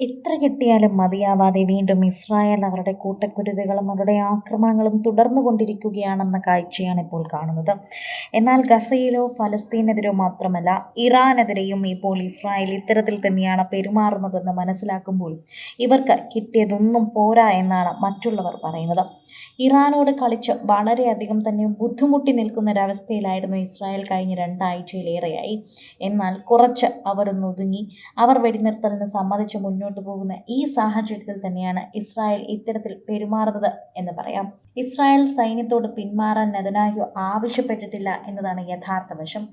എത്ര കിട്ടിയാലും മതിയാവാതെ വീണ്ടും ഇസ്രായേൽ അവരുടെ കൂട്ടക്കുരുതികളും അവരുടെ ആക്രമണങ്ങളും തുടർന്നു കൊണ്ടിരിക്കുകയാണെന്ന കാഴ്ചയാണ് ഇപ്പോൾ കാണുന്നത്. എന്നാൽ ഗസയിലോ ഫലസ്തീനെതിരോ മാത്രമല്ല ഇറാനെതിരെയും ഇപ്പോൾ ഇസ്രായേൽ ഇത്തരത്തിൽ തന്നെയാണ് പെരുമാറുന്നതെന്ന് മനസ്സിലാക്കുമ്പോൾ ഇവർക്ക് കിട്ടിയതൊന്നും പോരാ എന്നാണ് മറ്റുള്ളവർ പറയുന്നത്. ഇറാനോട് കളിച്ച് വളരെയധികം തന്നെ ബുദ്ധിമുട്ടി നിൽക്കുന്ന ഒരവസ്ഥയിലായിരുന്നു ഇസ്രായേൽ കഴിഞ്ഞ രണ്ടാഴ്ചയിലേറെയായി. എന്നാൽ കുറച്ച് അവരൊന്നൊതുങ്ങി അവർ വെടിനിർത്തലിന് സമ്മതിച്ച് മുന്നോട്ട് പോകുന്ന ഈ സാഹചര്യത്തിൽ തന്നെയാണ് ഇസ്രായേൽ ഇത്തരത്തിൽ പെരുമാറുന്നത് എന്ന് പറയാം. ഇസ്രായേൽ സൈന്യത്തോട് പിന്മാറാൻ നെതനാഹു ആവശ്യപ്പെട്ടിട്ടില്ല എന്നതാണ് യഥാർത്ഥ വശം.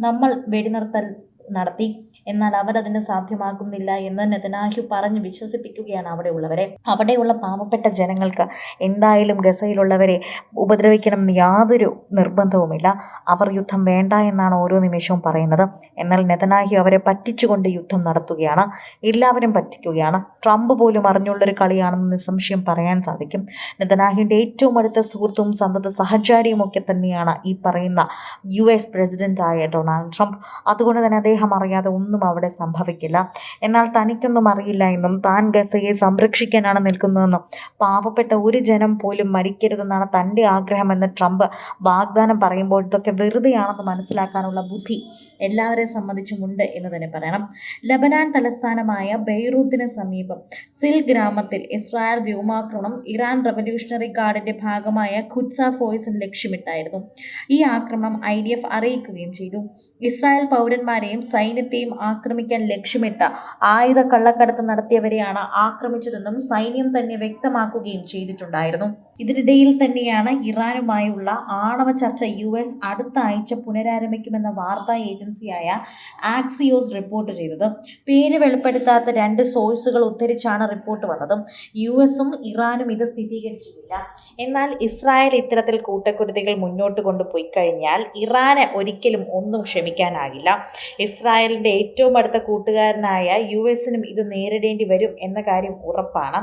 നമ്മൾ വെടിനിർത്തൽ നടത്തി. എന്നാൽ അവരതിന് സാധ്യമാക്കുന്നില്ല എന്ന് നെതനാഹു പറഞ്ഞ് വിശ്വസിപ്പിക്കുകയാണ് അവിടെയുള്ളവരെ. അവിടെയുള്ള പാവപ്പെട്ട ജനങ്ങൾക്ക് എന്തായാലും ഗസയിലുള്ളവരെ ഉപദ്രവിക്കണമെന്ന് യാതൊരു നിർബന്ധവുമില്ല. അവർ യുദ്ധം വേണ്ട എന്നാണ് ഓരോ നിമിഷവും പറയുന്നത്. എന്നാൽ നെതനാഹു അവരെ പറ്റിച്ചുകൊണ്ട് യുദ്ധം നടത്തുകയാണ്. എല്ലാവരും പറ്റിക്കുകയാണ്. ട്രംപ് പോലും അറിഞ്ഞുള്ളൊരു കളിയാണെന്ന് നിസ്സംശയം പറയാൻ സാധിക്കും. നെതനാഹുവിന്റെ ഏറ്റവും അടുത്ത സുഹൃത്തും സന്തത സഹചാരിയും ഒക്കെ തന്നെയാണ് ഈ പറയുന്ന യു എസ് പ്രസിഡന്റായ ഡൊണാൾഡ് ട്രംപ്. അതുകൊണ്ട് തന്നെ അദ്ദേഹം അറിയാതെ ഒന്നും അവിടെ സംഭവിക്കില്ല. എന്നാൽ തനിക്കൊന്നും അറിയില്ല എന്നും താൻ ഗസയെ സംരക്ഷിക്കാനാണ് നിൽക്കുന്നതെന്നും പാവപ്പെട്ട ഒരു ജനം പോലും മരിക്കരുതെന്നാണ് തന്റെ ആഗ്രഹമെന്ന് ട്രംപ് വാഗ്ദാനം പറയുമ്പോൾ ഇതൊക്കെ വെറുതെയാണെന്ന് മനസ്സിലാക്കാനുള്ള ബുദ്ധി എല്ലാവരെ സംബന്ധിച്ചുമുണ്ട് എന്ന് തന്നെ പറയണം. ലബനാൻ തലസ്ഥാനമായ ബെയ്റൂത്തിന് സമീപം സിൽ ഗ്രാമത്തിൽ ഇസ്രായേൽ വ്യോമാക്രമണം ഇറാൻ റവല്യൂഷണറി ഗാർഡിന്റെ ഭാഗമായ ഖുദ്സ ഫോഴ്സിന് ലക്ഷ്യമിട്ടായിരുന്നു. ഈ ആക്രമണം ഐ ഡി എഫ് അറിയിക്കുകയും ചെയ്തു. ഇസ്രായേൽ പൗരന്മാരെയും സൈന്യത്തെയും ആക്രമിക്കാൻ ലക്ഷ്യമിട്ട ആയുധ കള്ളക്കടത്ത് നടത്തിയവരെയാണ് ആക്രമിച്ചതെന്നും സൈന്യം തന്നെ വ്യക്തമാക്കുകയും ചെയ്തിട്ടുണ്ടായിരുന്നു. ഇതിനിടയിൽ തന്നെയാണ് ഇറാനുമായുള്ള ആണവ ചർച്ച യു എസ് അടുത്ത ആഴ്ച പുനരാരംഭിക്കുമെന്ന വാർത്താ ഏജൻസിയായ ആക്സിയോസ് റിപ്പോർട്ട് ചെയ്തത്. പേര് വെളിപ്പെടുത്താത്ത രണ്ട് സോഴ്സുകൾ ഉദ്ധരിച്ചാണ് റിപ്പോർട്ട് വന്നത്. യു എസും ഇറാനും ഇത് സ്ഥിരീകരിച്ചിട്ടില്ല. എന്നാൽ ഇസ്രായേൽ ഇത്തരത്തിൽ കൂട്ടക്കുരുതികൾ മുന്നോട്ട് കൊണ്ടുപോയി കഴിഞ്ഞാൽ ഇറാന് ഒരിക്കലും ഒന്നും ക്ഷമിക്കാനാകില്ല. ഇസ്രായേലിന്റെ ഏറ്റവും അടുത്ത കൂട്ടുകാരനായ യു എസിനും ഇത് നേരിടേണ്ടി വരും എന്ന കാര്യം ഉറപ്പാണ്.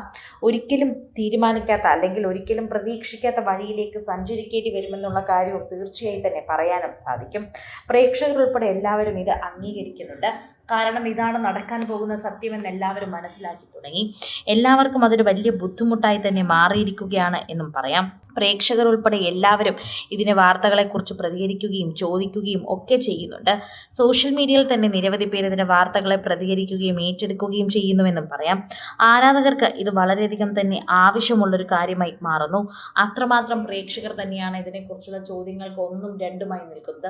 ഒരിക്കലും തീരുമാനിക്കാത്ത അല്ലെങ്കിൽ ഒരിക്കലും പ്രതീക്ഷിക്കാത്ത വഴിയിലേക്ക് സഞ്ചരിക്കേണ്ടി വരുമെന്നുള്ള കാര്യവും തീർച്ചയായും തന്നെ പറയാനും സാധിക്കും. പ്രേക്ഷകർ ഉൾപ്പെടെ എല്ലാവരും ഇത് അംഗീകരിക്കുന്നുണ്ട്. കാരണം ഇതാണ് നടക്കാൻ പോകുന്ന സത്യമെന്ന് എല്ലാവരും മനസ്സിലാക്കി തുടങ്ങി. എല്ലാവർക്കും അതൊരു വലിയ ബുദ്ധിമുട്ടായി തന്നെ മാറിയിരിക്കുകയാണ് എന്നും പറയാം. പ്രേക്ഷകർ ഉൾപ്പെടെ എല്ലാവരും ഇതിന് വാർത്തകളെക്കുറിച്ച് പ്രതികരിക്കുകയും ചോദിക്കുകയും ഒക്കെ ചെയ്യുന്നുണ്ട്. സോഷ്യൽ മീഡിയയിൽ തന്നെ നിരവധി പേർ ഇതിന്റെ വാർത്തകളെ പ്രതികരിക്കുകയും ഏറ്റെടുക്കുകയും ചെയ്യുന്നുവെന്നും പറയാം. ആരാധകർക്ക് ഇത് വളരെയധികം തന്നെ ആവശ്യമുള്ളൊരു കാര്യമായി മാറുന്നു. അത്രമാത്രം പ്രേക്ഷകർ തന്നെയാണ് ഇതിനെക്കുറിച്ചുള്ള ചോദ്യങ്ങൾക്ക് ഒന്നും രണ്ടുമായി നിൽക്കുന്നത്.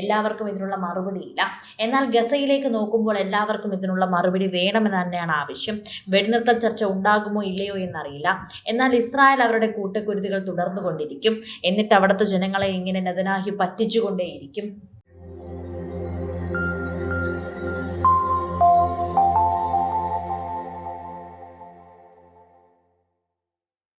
എല്ലാവർക്കും ഇതിനുള്ള മറുപടിയില്ല എന്നാൽ ഗസയിലേക്ക് നോക്കുമ്പോൾ എല്ലാവർക്കും ഇതിനുള്ള മറുപടി വേണമെന്ന് തന്നെയാണ് ആവശ്യം. വെടിനിർത്തൽ ചർച്ച ഉണ്ടാകുമോ ഇല്ലയോ എന്നറിയില്ല. എന്നാൽ ഇസ്രായേൽ അവരുടെ കൂട്ടക്കുരുതികൾ തുടർന്നുകൊണ്ടിരിക്കും എന്നിട്ട് അവിടുത്തെ ജനങ്ങളെ ഇങ്ങനെ നദനാഹി പറ്റിച്ചുകൊണ്ടേയിരിക്കും.